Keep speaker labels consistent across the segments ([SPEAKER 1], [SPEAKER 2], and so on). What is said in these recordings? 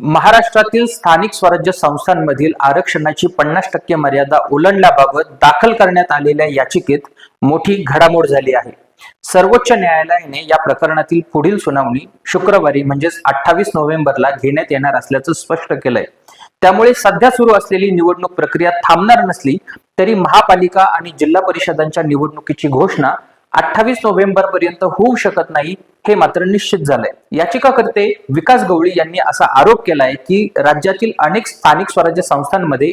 [SPEAKER 1] महाराष्ट्रातील स्थानिक स्वराज्य संस्थांमधील आरक्षणाची पन्नास टक्के मर्यादा ओलांडल्याबाबत दाखल करण्यात आलेल्या याचिकेत मोठी घडामोड झाली आहे. सर्वोच्च न्यायालयाने या प्रकरणातील पुढील सुनावणी शुक्रवारी म्हणजेच अठ्ठावीस नोव्हेंबरला घेण्यात येणार असल्याचं स्पष्ट केलंय. त्यामुळे सध्या सुरू असलेली निवडणूक प्रक्रिया थांबणार नसली तरी महापालिका आणि जिल्हा परिषदांच्या निवडणुकीची घोषणा अठ्ठावीस नोव्हेंबर पर्यंत होऊ शकत नाही हे मात्र निश्चित झालंय. याचिकाकर्ते विकास गवळी यांनी असा आरोप केलाय की राज्यातील अनेक स्थानिक स्वराज्य संस्थांमध्ये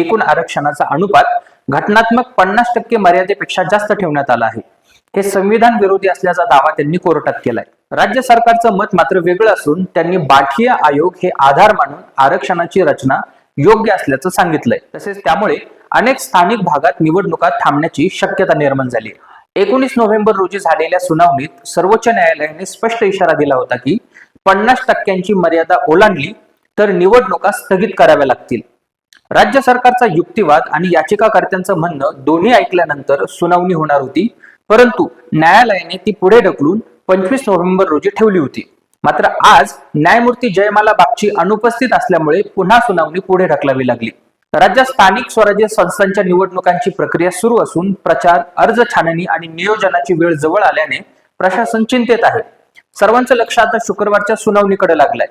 [SPEAKER 1] एकूण आरक्षणाचा अनुपात घटनात्मक पन्नास टक्के मर्यादेपेक्षा जास्त ठेवण्यात आला आहे. हे संविधान विरोधी असल्याचा दावा त्यांनी कोर्टात केलाय. राज्य सरकारचं मत मात्र वेगळं असून त्यांनी बाठीय आयोग हे आधार मानून आरक्षणाची रचना योग्य असल्याचं सांगितलंय. तसेच त्यामुळे अनेक स्थानिक भागात निवडणुका थांबण्याची शक्यता निर्माण झाली एकोणीस नोव्हेंबर रोजी झालेल्या सुनावणीत सर्वोच्च न्यायालयाने स्पष्ट इशारा दिला होता की पन्नास टक्क्यांची मर्यादा ओलांडली तर निवडणुका स्थगित कराव्या लागतील. राज्य सरकारचा युक्तिवाद आणि याचिकाकर्त्यांचं म्हणणं दोन्ही ऐकल्यानंतर सुनावणी होणार होती परंतु न्यायालयाने ती पुढे ढकलून पंचवीस नोव्हेंबर रोजी ठेवली होती. मात्र आज न्यायमूर्ती जयमाला बागची अनुपस्थित असल्यामुळे पुन्हा सुनावणी पुढे ढकलावी लागली. राज्यात स्थानिक स्वराज्य संस्थांच्या निवडणुकांची प्रक्रिया सुरू असून प्रचार अर्ज छाननी आणि नियोजनाची वेळ जवळ आल्याने प्रशासन चिंतेत आहे. सर्वांचं लक्ष आता शुक्रवारच्या सुनावणीकडे लागलंय.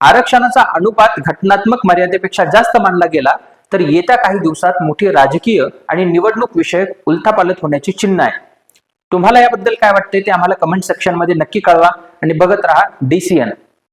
[SPEAKER 1] आरक्षणाचा अनुपात घटनात्मक मर्यादेपेक्षा जास्त मानला गेला तर येत्या काही दिवसात मोठी राजकीय आणि निवडणूक विषयक उलथापालथ होण्याची चिन्ह आहे. तुम्हाला याबद्दल काय वाटते ते आम्हाला कमेंट सेक्शनमध्ये नक्की कळवा आणि बघत राहा डीसीएन